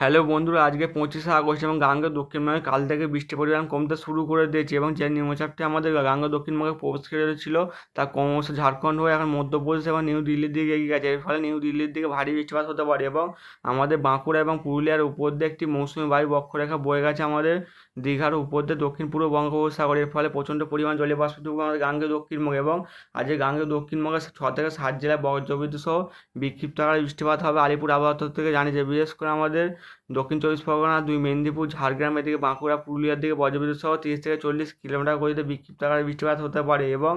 Hello বন্ধুরা, আজকে পঁচিশে আগস্ট এবং গাঙ্গে দক্ষিণবঙ্গে কাল থেকে বৃষ্টি পরিমাণ কমতে শুরু করে দিয়েছে এবং যে নিম্নচাপটি আমাদের গাঙ্গে দক্ষিণবঙ্গে প্রবেশ করেছিল তা ক্রমশ ঝাড়খণ্ড হয়ে এখন মধ্যপ্রদেশ এবং নিউ দিল্লির দিকে এগিয়ে গেছে। এর ফলে নিউ দিল্লির দিকে ভারী বৃষ্টিপাত হতে পারে এবং আমাদের বাঁকুড়া এবং পুরুলিয়ার উপর দিয়ে একটি মৌসুমি বায়ু বক্ষরেখা বয়ে গেছে আমাদের দীঘার উপর দিয়ে দক্ষিণ পূর্ব বঙ্গোপসাগর। এর ফলে প্রচণ্ড পরিমাণ জলীয় বাষ্প আমাদের গাঙ্গে দক্ষিণবঙ্গে এবং আজকে গাঙ্গে দক্ষিণবঙ্গে ছ থেকে সাত জেলায় বজ্রবিদ্যুৎ সহ বিক্ষিপ্ত আকারে বৃষ্টিপাত হবে। আলিপুর আবহাওয়া থেকে জানিয়েছে, বিশেষ করে আমাদের দক্ষিণ চব্বিশ পরগনা, দুই মেদিনীপুর ঝাড়গ্রাম এদিকে বাঁকুড়া, পুরুলিয়ার দিকে, বজ্রবিদ্যুৎ সহ তিরিশ থেকে চল্লিশ কিলোমিটার গতিতে বিক্ষিপ্ত আকারে বৃষ্টিপাত হতে পারে এবং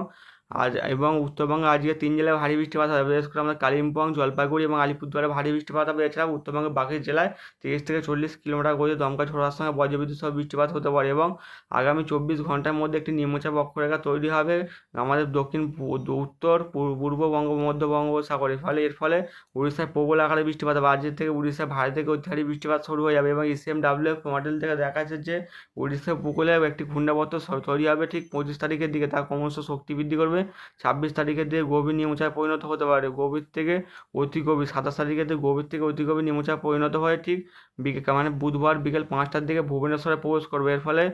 আজ এবং উত্তরবঙ্গে আজকে তিন জেলায় ভারী বৃষ্টিপাত হবে। বিশেষ করে আমাদের কালিম্পং, জলপাইগুড়ি এবং আলিপুরদুয়ারে ভারী বৃষ্টিপাত হবে। এছাড়াও উত্তরবঙ্গের বাকি জেলায় তিরিশ থেকে চল্লিশ কিলোমিটার গতিতে দমকা ছোড়ার সঙ্গে বজ্রবিদ্যুৎ সহ বৃষ্টিপাত হতে পারে এবং আগামী চব্বিশ ঘণ্টার মধ্যে একটি নিম্নচাপ অক্ষরেখা তৈরি হবে আমাদের দক্ষিণ উত্তর পূর্ব বঙ্গ, মধ্য বঙ্গোপসাগরের ফলে, এর ফলে উড়িষ্যায় প্রবল আকারে বৃষ্টিপাত হবে। আজকের থেকে উড়িষ্যায় ভারী থেকে অত্যাধিক বৃষ্টিপাত শুরু হয়ে যাবে এবং ইসিএম ডাব্লিউ মডেল থেকে দেখা যাচ্ছে যে উড়িষ্যা উপকূলে একটি ঘূর্ণাবর্ত তৈরি হবে ঠিক পঁচিশ তারিখের দিকে। তা ক্রমশ শক্তি বৃদ্ধি করবে। ছাব্বিশ তারিখের দিকে গভীর নিম্নচাপে পরিণত হতে পারে। গভীর থেকে অতি গভীর সাতাশ তারিখের দিকে গভীর থেকে অতি গভীর নিম্নচাপে পরিণত হয়ে ঠিক বিকেল মানে বুধবার বিকেল পাঁচটার দিকে ভুবনেশ্বরে প্রবেশ করবে। এর ফলে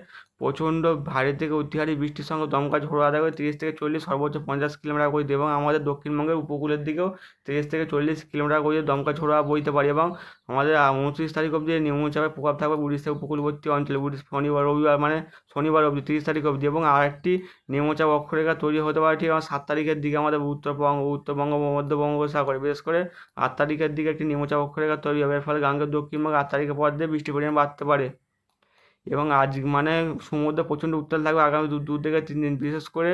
প্রচণ্ড ভারী থেকে অতি ভারী বৃষ্টির সঙ্গে দমকা ঝোড়ো আদায় করে তিরিশ থেকে চল্লিশ, সর্বোচ্চ পঞ্চাশ কিলোমিটার গতিতে এবং আমাদের দক্ষিণবঙ্গের উপকূলের দিকেও তিরিশ থেকে চল্লিশ কিলোমিটার গতিতে দমকা ঝোড়ো বইতে পারে এবং আমাদের উনত্রিশ তারিখ অবধি নিম্নচাপের প্রভাব থাকবে উড়িষ্যা উপকূলবর্তী অঞ্চলে। শনিবার, রবিবার মানে শনিবার অবধি, তিরিশ তারিখ অবধি এবং আরেকটি নিম্নচাপ অক্ষরেখা তৈরি হতে পারে ঠিক আমার সাত তারিখের দিকে আমাদের উত্তরবঙ্গ উত্তরবঙ্গ মধ্য বঙ্গোপসাগরে বিশেষ করে আট তারিখের দিকে একটি নিম্নচাপ অক্ষরেখা তৈরি হবে। এর ফলে গাঙ্গের দক্ষিণবঙ্গে আট তারিখের পর দিয়ে বৃষ্টির পরিমাণ বাড়তে পারে। এবং আজ মানে সমুদ্র প্রচণ্ড উত্তাল থাকবে আগামী দু থেকে তিন দিন। বিশেষ করে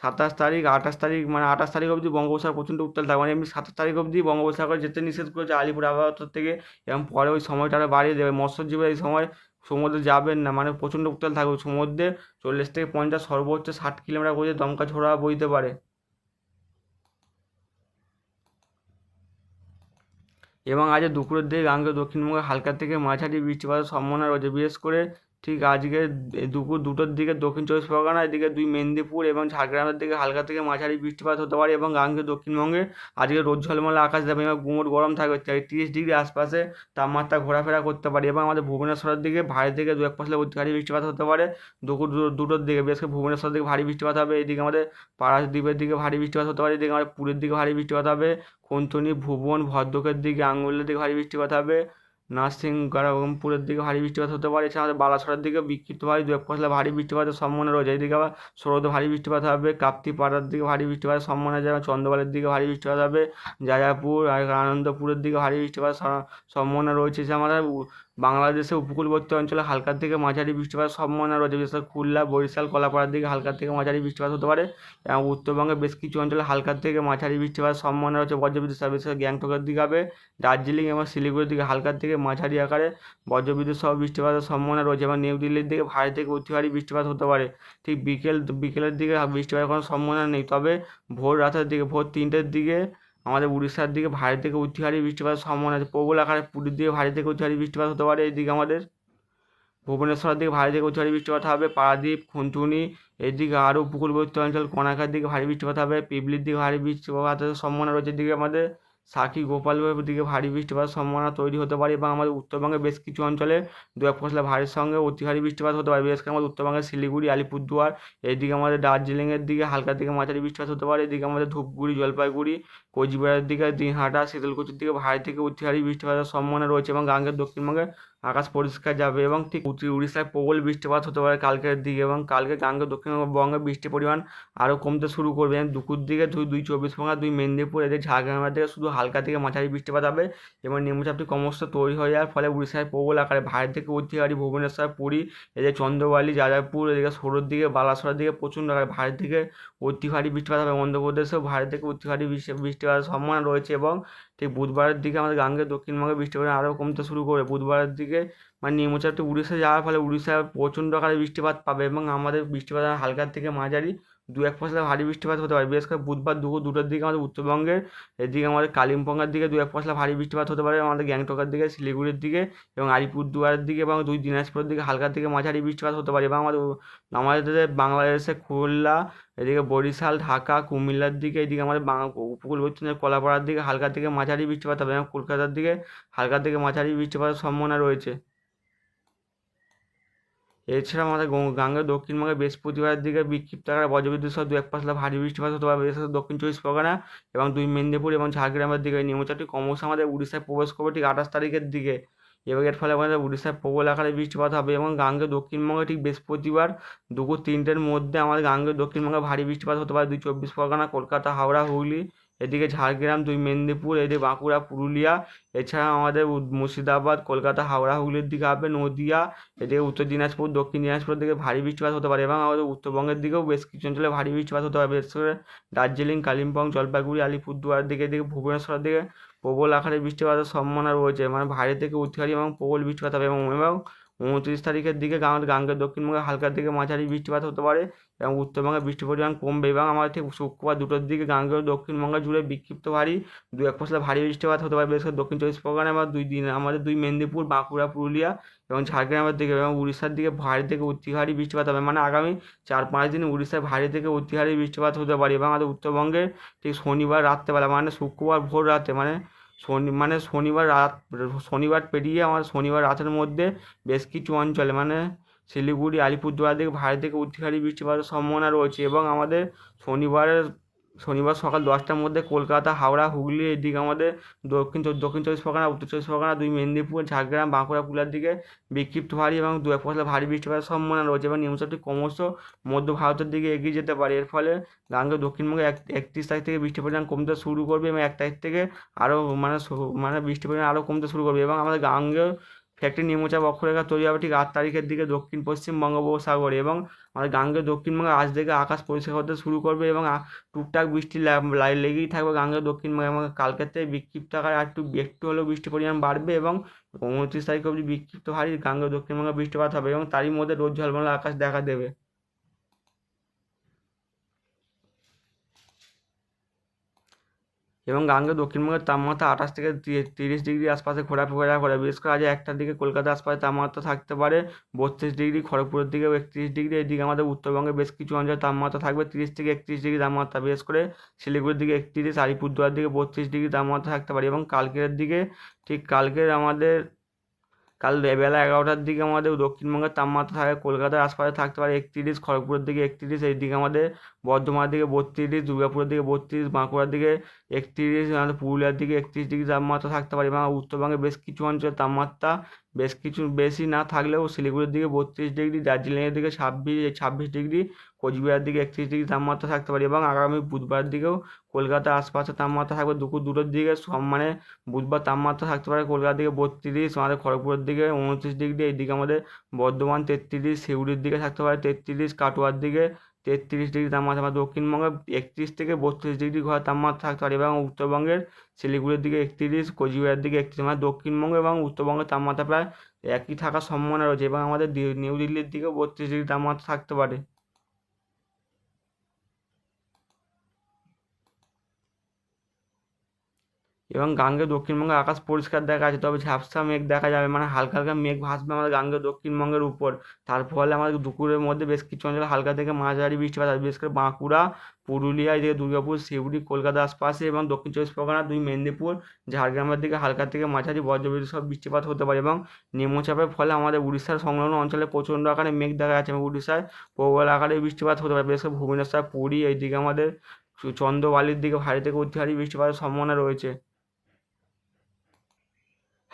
সাতাশ তারিখ, আঠাশ তারিখ মানে আঠাশ তারিখ অবধি বঙ্গোপসাগর প্রচণ্ড উত্তাল থাকবে। মানে এমনি সাতাশ তারিখ অবধি বঙ্গোপসাগর যেতে নিষেধ করেছে আলিপুর আবহাওয়া থেকে। এবং পরে ওই সময়টা আরও বাড়িয়ে দেবে। মৎস্যজীবীরা এই সময় সমুদ্রে যাবেন না মানে প্রচণ্ড উত্তাল থাকবে। সমুদ্রে চল্লিশ থেকে পঞ্চাশ সর্বোচ্চ ষাট কিলোমিটার পর্যন্ত দমকা ঝোড়া বইতে পারে। এবং আজ দুপুরের দিকে গাঙ্গে দক্ষিণবঙ্গে হালকা থেকে মাঝারি বৃষ্টিপাতের সম্ভাবনা রয়েছে। বিশেষ করে ঠিক আজকে দুপুর দুটোর দিকে দক্ষিণ চব্বিশ পরগনা, এদিকে দুই মেদিনীপুর এবং ঝাড়গ্রামের দিকে হালকা থেকে মাঝারি বৃষ্টিপাত হতে পারে এবং গাঙ্গে দক্ষিণবঙ্গে আজকে রোদ ঝলমলে আকাশ দেবে এবং গুমোট গরম থাকবে। তিরিশ ডিগ্রি আশপাশে তাপমাত্রা ঘোরাফেরা করতে পারে এবং আমাদের ভুবনেশ্বরের দিকে ভারী থেকে দু এক পশলা ভারী বৃষ্টিপাত হতে পারে। দুপুর দুটোর দিকে, বিশেষ করে ভুবনেশ্বর দিকে ভারী বৃষ্টিপাত হবে, এদিকে আমাদের পাড়াদ্বীপের দিকে ভারী বৃষ্টিপাত হতে পারে, এদিকে আমাদের পুরীর দিকে ভারী বৃষ্টিপাত হবে খুনতুনি ভুবন, ভদ্রকের দিকে আঙ্গুলের দিকে ভারী বৃষ্টিপাত হবে। নার্সিং গরমপুরের দিকে ভারী বৃষ্টিপাত হতে পারে। এছাড়া বালাসোরের দিকে বিক্ষিপ্ত ভারী দু এক পশলা ভারী বৃষ্টিপাতের সম্ভাবনা রয়েছে। এদিকে আবার সৌরদে ভারী বৃষ্টিপাত হবে, কাপ্তিপাড়ার দিকে ভারী বৃষ্টিপাতের সম্ভাবনা যাবে চন্দ্রবালের দিকে ভারী বৃষ্টিপাত হবে। যাজাপুর আর আনন্দপুরের দিকে ভারী বৃষ্টিপাতের সম্ভাবনা রয়েছে। যে আমাদের বাংলাদেশের উপকূলবর্তী অঞ্চলে হালকা থেকে মাঝারি বৃষ্টিপাতের সম্ভাবনা রয়েছে, বিশেষ করে খুলনা, বরিশাল, কলাপাড়ার দিকে হালকা থেকে মাঝারি বৃষ্টিপাত হতে পারে এবং উত্তরবঙ্গের বেশ কিছু অঞ্চলে হালকা থেকে মাঝারি বৃষ্টিপাতের সম্ভাবনা রয়েছে বজ্রবিদ্যুৎ সহ বিশেষ করে গ্যাংটকের দিকে হবে, দার্জিলিং এবং শিলিগুড়ির দিকে হালকা থেকে মাঝারি আকারে বজ্রবিদ্যুৎ সহ বৃষ্টিপাতের সম্ভাবনা রয়েছে এবং নিউ দিল্লির দিকে ভারী থেকে অতি ভারী বৃষ্টিপাত হতে পারে। ঠিক বিকেল, বিকেলের দিকে বৃষ্টিপাতের কোনো সম্ভাবনা নেই, তবে ভোর রাতের দিকে, ভোর তিনটের দিকে আমাদের উড়িষ্যার দিকে ভারী থেকে অতি ভারী বৃষ্টিপাতের সম্ভাবনা আছে। প্রবল আকারে পুরীর দিকে ভারী থেকে অতি ভারী বৃষ্টিপাত হতে পারে এইদিকে আমাদের। ভুবনেশ্বরের দিকে ভারী থেকে অতি ভারী বৃষ্টিপাত হবে। পারাদ্বীপ খুনটুনি এদিকে আরও উপকূলবর্তী অঞ্চল কোনাকার দিকে ভারী বৃষ্টিপাত হবে। পিবলির দিকে ভারী বৃষ্টিপাতের সম্ভাবনা রয়েছে এদিকে আমাদের। সাকি গোপালপুরের দিকে ভারী বৃষ্টিপাতের সম্ভাবনা তৈরি হতে পারে এবং আমাদের উত্তরবঙ্গের বেশ কিছু অঞ্চলে দু এক ফসলা ভারীর সঙ্গে অতি ভারী বৃষ্টিপাত হতে পারে। বিশেষ করে আমাদের উত্তরবঙ্গের শিলিগুড়ি, আলিপুরদুয়ার এইদিকে আমাদের দার্জিলিংয়ের দিকে হালকা দিকে মাঝারি বৃষ্টিপাত হতে পারে। এদিকে আমাদের ধূপগুড়ি, জলপাইগুড়ি, কোচবিহারের দিকে দিনহাটা, শীতলকুচির দিকে ভারী থেকে অতি ভারী বৃষ্টিপাতের সম্ভাবনা রয়েছে এবং গাঙ্গের দক্ষিণবঙ্গে আকাশ পরিষ্কার যাবে এবং ঠিক উত্তর উড়িষ্যায় প্রবল বৃষ্টিপাত হতে পারে কালকের দিকে এবং কালকে গাঙ্গের দক্ষিণবঙ্গে বৃষ্টির পরিমাণ আরও কমতে শুরু করবে। দুপুর দিকে দুই দুই চব্বিশ পরগনা, দুই মেদিনীপুর, এদের ঝাড়গ্রামের দিকে শুধু হালকা থেকে মাঝারি বৃষ্টিপাত হবে এবং নিম্নচাপটি ক্রমশ তৈরি হয়ে যাওয়ার ফলে উড়িষ্যায় প্রবল আকারে ভারী থেকে অতি ভারী ভুবনেশ্বর, পুরী, এদের চন্দ্রবালি যাদবপুর, এদিকে সরোর দিকে, বালাসোরের দিকে প্রচণ্ড আকারে ভারী থেকে অতি ভারী বৃষ্টিপাত হবে। অন্ধ্রপ্রদেশেও ভারী থেকে অতি ভারী বৃষ্টি বৃষ্টিপাতের সম্ভাবনা রয়েছে এবং ঠিক বুধবারের দিকে আমাদের গাঙ্গের দক্ষিণবঙ্গে বৃষ্টিপাত আরও কমতে শুরু করে। বুধবারের দিকে মানে নিম্নচাপটি উড়িষ্যা যাওয়ার ফলে উড়িষ্যা প্রচণ্ড আকারে বৃষ্টিপাত পাবে এবং আমাদের বৃষ্টিপাত হালকার থেকে মাঝারি দু এক পশলা ভারী বৃষ্টিপাত হতে পারে। বিশেষ করে বুধবার দুপুর দুটোর দিকে আমাদের উত্তরবঙ্গের, এদিকে আমাদের কালিম্পংয়ের দিকে দু এক পশলা ভারী বৃষ্টিপাত হতে পারে, আমাদের গ্যাংটকের দিকে, শিলিগুড়ির দিকে এবং আলিপুরদুয়ারের দিকে এবং দুই দিনাজপুরের দিকে হালকা থেকে মাঝারি বৃষ্টিপাত হতে পারে। এবং আমাদের আমাদের বাংলাদেশের খুলনা, এদিকে বরিশাল, ঢাকা, কুমিল্লার দিকে, এদিকে আমাদের উপকূলবর্তী কলাপাড়ার দিকে হালকা থেকে মাঝারি বৃষ্টিপাত হবে এবং কলকাতার দিকে হালকা থেকে মাঝারি বৃষ্টিপাতের সম্ভাবনা রয়েছে। এছাড়া আমাদের গাঙ্গের দক্ষিণবঙ্গে বৃহস্পতিবারের দিকে বিক্ষিপ্ত আকারে বজ্রবিদ্যুৎ সহ দু এক পাশলা ভারী বৃষ্টিপাত হতে পারে। বিশেষ দক্ষিণ চব্বিশ পরগনা এবং দুই মেদিনীপুর এবং ঝাড়গ্রামের দিকে এই নিম্নচাপটি ক্রমশ আমাদের উড়িষ্যায় প্রবেশ করবে ঠিক আঠাশ তারিখের দিকে এবং এর ফলে আমাদের উড়িষ্যায় প্রবল আকারে বৃষ্টিপাত হবে এবং গাঙ্গে দক্ষিণবঙ্গে ঠিক বৃহস্পতিবার দুপুর তিনটের মধ্যে আমাদের গাঙ্গে দক্ষিণবঙ্গে ভারী বৃষ্টিপাত হতে পারে। দুই চব্বিশ পরগনা, কলকাতা, হাওড়া, হুগলি এদিকে ঝাড়গ্রাম, দুই মেদিনীপুর, এদিকে বাঁকুড়া, পুরুলিয়া, এছাড়া আমাদের মুর্শিদাবাদ, কলকাতা, হাওড়া, হুগলির দিকে হবে নদিয়া, এদিকে উত্তর দিনাজপুর, দক্ষিণ দিনাজপুরের দিকে ভারী বৃষ্টিপাত হতে পারে এবং আমাদের উত্তরবঙ্গের দিকেও বেশ কিছু অঞ্চলে ভারী বৃষ্টিপাত হতে পারে। বিশেষ করে দার্জিলিং, কালিম্পং, জলপাইগুড়ি আলিপুরদুয়ারের দিকে, এদিকে ভুবনেশ্বরের দিকে প্রবল আকারে বৃষ্টিপাতের সম্ভাবনা রয়েছে। মানে ভারী থেকে ভারী এবং প্রবল বৃষ্টিপাত হবে এবং এবং উনত্রিশ তারিখের দিকে গাঙ্গের দক্ষিণবঙ্গে হালকার দিকে মাঝারি বৃষ্টিপাত হতে পারে। এবং উত্তরবঙ্গে বৃষ্টির পরিমাণ কমবে এবং আমাদের ঠিক শুক্রবার দুটোর দিকে গাঙ্গেয় দক্ষিণবঙ্গ জুড়ে বিক্ষিপ্ত ভারী, দু এক পশলা ভারী বৃষ্টিপাত হতে পারে, বিশেষ করে দক্ষিণ চব্বিশ পরগনা এবং দুই দিন, আমাদের দুই মেদিনীপুর, বাঁকুড়া, পুরুলিয়া এবং ঝাড়গ্রামের দিকে এবং উড়িষ্যার দিকে ভারী থেকে অতি ভারী বৃষ্টিপাত হবে। মানে আগামী চার পাঁচ দিন উড়িষ্যায় ভারী থেকে অতি ভারী বৃষ্টিপাত হতে পারে এবং আমাদের উত্তরবঙ্গে ঠিক শনিবার রাত্রেবেলা মানে শুক্রবার ভোর রাতে মানে শনি মানে শনিবার রাত, শনিবার পেরিয়ে আমার শনিবার রাতের মধ্যে বেশ কিছু অঞ্চলে মানে শিলিগুড়ি, আলিপুরদুয়ার দিকে ভারী থেকে অতি বৃষ্টিপাতের সম্ভাবনা রয়েছে এবং আমাদের শনিবারের, শনিবার সকাল দশটার মধ্যে কলকাতা, হাওড়া, হুগলি এদিকে আমাদের দক্ষিণ দক্ষিণ চব্বিশ পরগনা, উত্তর চব্বিশ পরগনা, দুই মেদিনীপুর, ঝাড়গ্রাম, বাঁকুড়া পুলার দিকে বিক্ষিপ্ত ভারী এবং দু এক পশলা ভারী বৃষ্টিপাতের সম্ভাবনা রয়েছে এবং নিম্নচাপটি ক্রমশ মধ্য ভারতের দিকে এগিয়ে যেতে পারে। এর ফলে গাঙ্গেয় দক্ষিণবঙ্গে এক, একত্রিশ তারিখ থেকে বৃষ্টির পরিমাণ কমতে শুরু করবে এবং এক তারিখ থেকে আরও মানে মানে বৃষ্টির পরিমাণ আরও কমতে শুরু করবে এবং আমাদের গাঙ্গেয় একটি নিম্নচাপ অক্ষরেখা তৈরি হবে ঠিক আট তারিখের দিকে দক্ষিণ, পশ্চিম বঙ্গোপসাগরে এবং আমাদের গাঙ্গে দক্ষিণবঙ্গে আজ থেকে আকাশ পরিষ্কার হতে শুরু করবে এবং টুকটাক বৃষ্টি লেগেই থাকবে গাঙ্গে দক্ষিণবঙ্গে এবং কালকের থেকে বিক্ষিপ্ত আকারে একটু একটু হলেও বৃষ্টির পরিমাণ বাড়বে এবং উনত্রিশ তারিখ অবধি বিক্ষিপ্ত হারি গাঙ্গে দক্ষিণবঙ্গে বৃষ্টিপাত হবে এবং তারই মধ্যে রোদ ঝলমলা আকাশ দেখা দেবে। এবং গাঙ্গে দক্ষিণবঙ্গের তাপমাত্রা আঠাশ থেকে তিরিশ ডিগ্রি আশপাশে ঘোরাফেরা করে বিশেষ করে আজ একটার দিকে কলকাতা আশপাশে তাপমাত্রা থাকতে পারে বত্রিশ ডিগ্রি, খড়গপুরের দিকে একত্রিশ ডিগ্রি, এদিকে আমাদের উত্তরবঙ্গে বেশ কিছু অঞ্চলে তাপমাত্রা থাকবে তিরিশ থেকে একত্রিশ ডিগ্রি তাপমাত্রা। বিশেষ করে শিলিগুড়ির দিকে একত্রিশ, আলিপুরদুয়ার দিকে বত্রিশ ডিগ্রি তাপমাত্রা থাকতে পারে এবং কালকের দিকে, ঠিক কালকের আমাদের কাল বেলা এগারোটার দিকে আমাদের দক্ষিণবঙ্গের তাপমাত্রা থাকে, কলকাতার আশপাশে থাকতে পারে একত্রিশ, খড়গপুরের দিকে একত্রিশ এই দিকে আমাদের বর্ধমানের দিকে বত্রিশ, দুর্গাপুরের দিকে বত্রিশ, বাঁকুড়ার দিকে একত্রিশ পুরুলিয়ার দিকে একত্রিশ ডিগ্রি তাপমাত্রা থাকতে পারে। এবং উত্তরবঙ্গে বেশ কিছু অঞ্চলের তাপমাত্রা বেশ কিছু, বেশি না থাকলেও শিলিগুড়ির দিকে বত্রিশ ডিগ্রি, দার্জিলিংয়ের দিকে ছাব্বিশ ছাব্বিশ ডিগ্রি কোচবিহার দিকে একত্রিশ ডিগ্রি তাপমাত্রা থাকতে পারে এবং আগামী বুধবার দিকেও কলকাতার আশপাশে তাপমাত্রা থাকবে দুপুর দুটোর দিকে সব মানে বুধবার তাপমাত্রা থাকতে পারে কলকাতার দিকে বত্রিশ, আমাদের খড়গপুরের দিকে উনত্রিশ ডিগ্রি, এইদিকে আমাদের বর্ধমান তেত্রিশ সিউড়ির দিকে থাকতে পারে তেত্রিশ, কাটোয়ার দিকে তেত্রিশ ডিগ্রি তাপমাত্রা বা দক্ষিণবঙ্গে একত্রিশ থেকে বত্রিশ ডিগ্রি ঘর তাপমাত্রা থাকতে পারে এবং উত্তরবঙ্গের শিলিগুড়ির দিকে একত্রিশ, কোচবিহারের দিকে একত্রিশ মানে দক্ষিণবঙ্গ এবং উত্তরবঙ্গের তাপমাত্রা প্রায় একই থাকার সম্ভাবনা রয়েছে এবং আমাদের নিউ দিল্লির দিকেও বত্রিশ ডিগ্রি তাপমাত্রা থাকতে পারে। এবং গাঙ্গে দক্ষিণবঙ্গে আকাশ পরিষ্কার দেখা যাচ্ছে, তবে ঝাপসা মেঘ দেখা যাবে মানে হালকা হালকা মেঘ ভাসবে আমাদের গাঙ্গেয় দক্ষিণবঙ্গের উপর। তার ফলে আমাদের দুপুরের মধ্যে বেশ কিছু অঞ্চলে হালকা থেকে মাঝারি বৃষ্টিপাত হবে বিশেষ করে বাঁকুড়া, পুরুলিয়া, এদিকে দুর্গাপুর, শিউড়ি, কলকাতা আশপাশে এবং দক্ষিণ চব্বিশ পরগনা, দুই মেদিনীপুর, ঝাড়গ্রামের দিকে হালকা থেকে মাঝারি বজ্রবিদ্যুৎ সব বৃষ্টিপাত হতে পারে এবং নিম্নচাপের ফলে আমাদের উড়িষ্যার সংলগ্ন অঞ্চলে প্রচণ্ড আকারে মেঘ দেখা যাচ্ছে এবং উড়িষ্যায় প্রবল আকারে বৃষ্টিপাত হতে পারে। বিশেষ করে ভুবনেশ্বর, পুরী, এইদিকে আমাদের চন্দ্রবালির দিকে ভারী থেকে অতি ভারী বৃষ্টিপাতের সম্ভাবনা রয়েছে।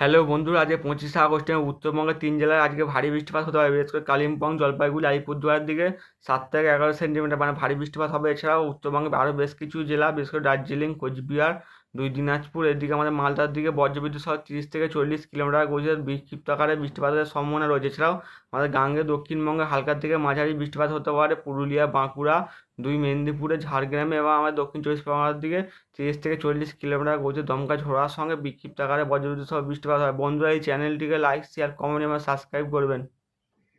হ্যালো বন্ধুরা, আজকে পঁচিশে আগস্টে উত্তরবঙ্গের তিন জেলায় আজকে ভারী বৃষ্টিপাত হতে পারে। বিশেষ করে কালিম্পং, জলপাইগুড়ি আলিপুরদুয়ারের দিকে সাত থেকে এগারো সেন্টিমিটার মানে ভারী বৃষ্টিপাত হবে। এছাড়াও উত্তরবঙ্গে আরও বেশ কিছু জেলা, বিশেষ করে দার্জিলিং, কোচবিহার দুই দিনাজপুর, এদিকে আমাদের মালদার দিকে বজ্রবিদ্যুৎ সহ তিরিশ থেকে চল্লিশ কিলোমিটার গতিতে বিক্ষিপ্ত আকারে বৃষ্টিপাতের সম্ভাবনা রয়েছে। এছাড়াও আমাদের গাঙ্গে, দক্ষিণবঙ্গে হালকার থেকে মাঝারি বৃষ্টিপাত হতে পারে। পুরুলিয়া, বাঁকুড়া, দুই মেদিনীপুরে, ঝাড়গ্রামে এবং আমাদের দক্ষিণ চব্বিশ পরগনার দিকে তিরিশ থেকে চল্লিশ কিলোমিটার গতিতে দমকা ঝোড়ার সঙ্গে বিক্ষিপ্ত আকারে বজ্রবিদ্যুৎ সহ বৃষ্টিপাত হয়। বন্ধুরা, এই চ্যানেলটিকে লাইক শেয়ার কমেন্ট এবং সাবস্ক্রাইব করবেন।